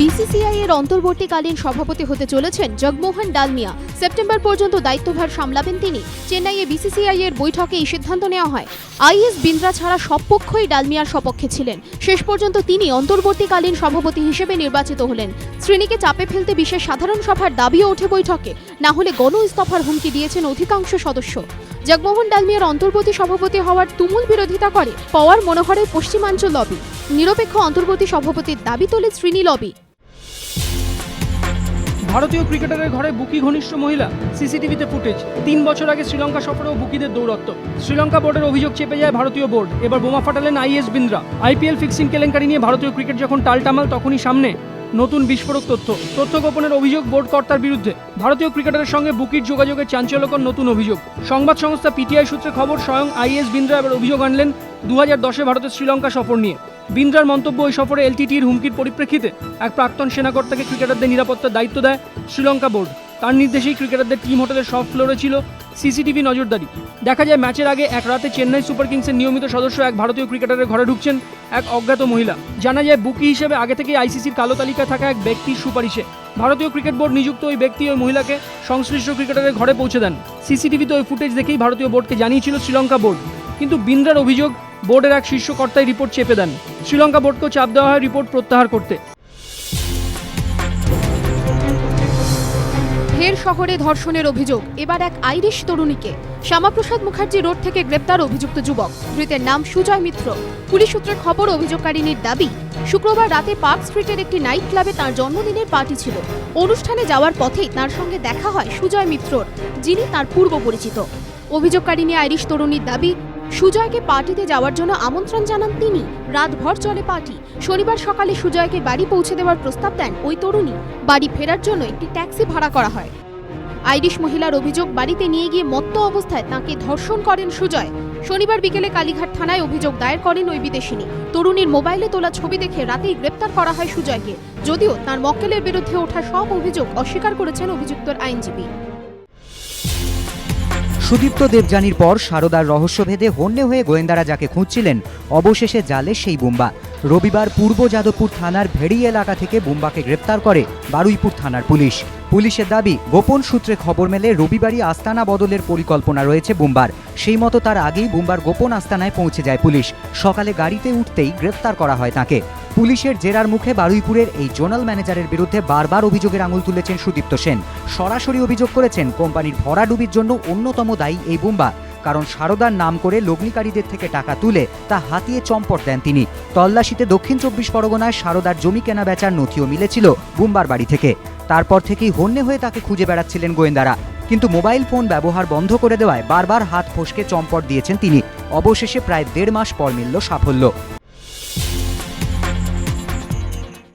BCCI এর অন্তর্বর্তীকালীন সভাপতি হতে চলেছেন জগমোহন ডালমিয়া। সেপ্টেম্বর পর্যন্ত দায়িত্বভার সামলাবেন তিনি। চেন্নাইয়ে বিসিসিআই এর বৈঠকে এই সিদ্ধান্ত নেওয়া হয়। আইএস বিন্দ্রা ছাড়া সব পক্ষই ডালমিয়ার সপক্ষে ছিলেন। শেষ পর্যন্ত তিনি অন্তর্বর্তীকালীন সভাপতি হিসেবে নির্বাচিত হলেন। শ্রেণীকে চাপে ফেলতে বিশেষ সাধারণ সভার দাবিও ওঠে বৈঠকে। না হলে গণ ইস্তফার হুমকি দিয়েছেন অধিকাংশ সদস্য। জগমোহন ডালমিয়ার অন্তর্বর্তী সভাপতি হওয়ার তুমুল বিরোধিতা করে পাওয়ার মনোহরের পশ্চিমাঞ্চল লবি। নিরপেক্ষ অন্তর্বর্তী সভাপতির দাবি তোলে শ্রীনি লবি। ভারতীয় ক্রিকেটারের ঘরে বুকি ঘনিষ্ঠ মহিলা। সিসিটিভিতে ফুটেজ। তিন বছর আগে শ্রীলঙ্কা সফরেও বুকিদের দৌরত্ব। শ্রীলঙ্কা বোর্ডের অভিযোগ চেপে যায় ভারতীয় বোর্ড। এবার বোমা ফাটালেন আইএস বিন্দ্রা। আইপিএল ফিক্সিং কেলেঙ্কারি নিয়ে ভারতীয় ক্রিকেট যখন টালটামাল, তখনই সামনে নতুন বিস্ফোরক তথ্য। তথ্য গোপনের অভিযোগ বোর্ড কর্তার বিরুদ্ধে। ভারতীয় ক্রিকেটারের সঙ্গে বুকির যোগাযোগের চাঞ্চল্যকর নতুন অভিযোগ। সংবাদ সংস্থা পিটিআই সূত্রে খবর, স্বয়ং আইএস বিন্দ্রা এবার অভিযোগ আনলেন দু হাজার দশে ভারতের শ্রীলঙ্কা সফর নিয়ে। বিন্দ্রার মন্তব্য ওই সফরে এলটিটির হুমকির পরিপ্রেক্ষিতে এক প্রাক্তন সেনাকর্তাকে ক্রিকেটারদের নিরাপত্তার দায়িত্ব দেয় শ্রীলঙ্কা বোর্ড। তার নির্দেশেই ক্রিকেটারদের টিম হোটেলের সব ফ্লোরে ছিল সিসিটিভি নজরদারি। দেখা যায়, ম্যাচের আগে এক রাতে চেন্নাই সুপার কিংসের নিয়মিত সদস্য এক ভারতীয় ক্রিকেটারের ঘরে ঢুকছেন এক অজ্ঞাত মহিলা। জানা যায়, বুকি হিসেবে আগে থেকেই আইসিসির কালো তালিকায় থাকা এক ব্যক্তির সুপারিশে ভারতীয় ক্রিকেট বোর্ড নিযুক্ত ওই ব্যক্তি ওই মহিলাকে সংশ্লিষ্ট ক্রিকেটারের ঘরে পৌঁছে দেন। সিসিটিভিতে ওই ফুটেজ দেখেই ভারতীয় বোর্ডকে জানিয়েছিল শ্রীলঙ্কা বোর্ড। কিন্তু বিন্দ্রার অভিযোগ বোর্ডের এক শীর্ষ কর্তাই রিপোর্ট চেপে দেন। শ্রীলঙ্কা বোর্ডকেও চাপ দেওয়া হয় রিপোর্ট প্রত্যাহার করতে। ফের শহরে ধর্ষণের অভিযোগ। এবার এক আইরিশ তরুণীকে শ্যামাপ্রসাদ মুখার্জি রোড থেকে গ্রেপ্তার অভিযুক্ত যুবক। ধৃতের নাম সুজয় মিত্র। পুলিশ সূত্রে খবর, অভিযোগকারিনীর দাবি, শুক্রবার রাতে পার্ক স্ট্রিটের একটি নাইট ক্লাবে তার জন্মদিনের পার্টি ছিল। অনুষ্ঠানে যাওয়ার পথেই তার সঙ্গে দেখা হয় সুজয় মিত্রর, যিনি তার পূর্ব পরিচিত অভিযোগকারিনী আইরিশ তরুণীর দাবি সুজয়কে পার্টিতে যাওয়ার জন্য আমন্ত্রণ জানান তিনি। রাতভর চলে পার্টি। শনিবার সকালে সুজয়কে বাড়ি পৌঁছে দেওয়ার প্রস্তাব দেন ওই তরুণী। বাড়ি ফেরার জন্য একটি ট্যাক্সি ভাড়া করা হয়। আইরিশ মহিলার অভিযোগ, বাড়িতে নিয়ে গিয়ে মত্ত অবস্থায় তাকে ধর্ষণ করেন সুজয়। শনিবার বিকেলে কালীঘাট থানায় অভিযোগ দায়ের করেন ওই বিদেশিনী। তরুণীর মোবাইলে তোলা ছবি দেখে রাতেই গ্রেপ্তার করা হয় সুজয়কে। যদিও তার মক্কেলের বিরুদ্ধে ওঠা সব অভিযোগ অস্বীকার করেছেন অভিযুক্তর আইনজীবী। সুদীপ্ত দেবযানীর পর সারদার রহস্যভেদে হন্যে হয়ে গোয়েন্দারা যাকে খুঁজছিলেন, অবশেষে জালে সেই বুম্বা। রবিবার পূর্ব যাদবপুর থানার ভেড়ি এলাকা থেকে বুম্বাকে গ্রেপ্তার করে বারুইপুর থানার পুলিশ। পুলিশের দাবি, গোপন সূত্রে খবর মেলে রবিবারই আস্তানা বদলের পরিকল্পনা রয়েছে বুম্বার। সেই মতো তার আগেই বুম্বার গোপন আস্তানায় পৌঁছে যায় পুলিশ। সকালে গাড়িতে উঠতেই গ্রেপ্তার করা হয় তাকে। পুলিশের জেরার মুখে বারুইপুরের এই জোনাল ম্যানেজারের বিরুদ্ধে বারবার অভিযোগের আঙুল তুলেছেন সুদীপ্ত সেন। সরাসরি অভিযোগ করেছেন, কোম্পানির ভরাডুবির জন্য অন্যতম দায়ী এই বুম্বা। কারণ সারদার নাম করে লগ্নিকারীদের থেকে টাকা তুলে তা হাতিয়ে চম্পট দেন তিনি। তল্লাশিতে দক্ষিণ চব্বিশ পরগনায় সারদার জমি কেনা বেচার নথিও মিলেছিল বুম্বার বাড়ি থেকে। তারপর থেকেই হন্যে হয়ে তাকে খুঁজে বেড়াচ্ছিলেন গোয়েন্দারা। কিন্তু মোবাইল ফোন ব্যবহার বন্ধ করে দেওয়ায় বারবার হাত ফসকে চম্পট দিয়েছেন তিনি। অবশেষে প্রায় দেড় মাস পর মিলল সাফল্য।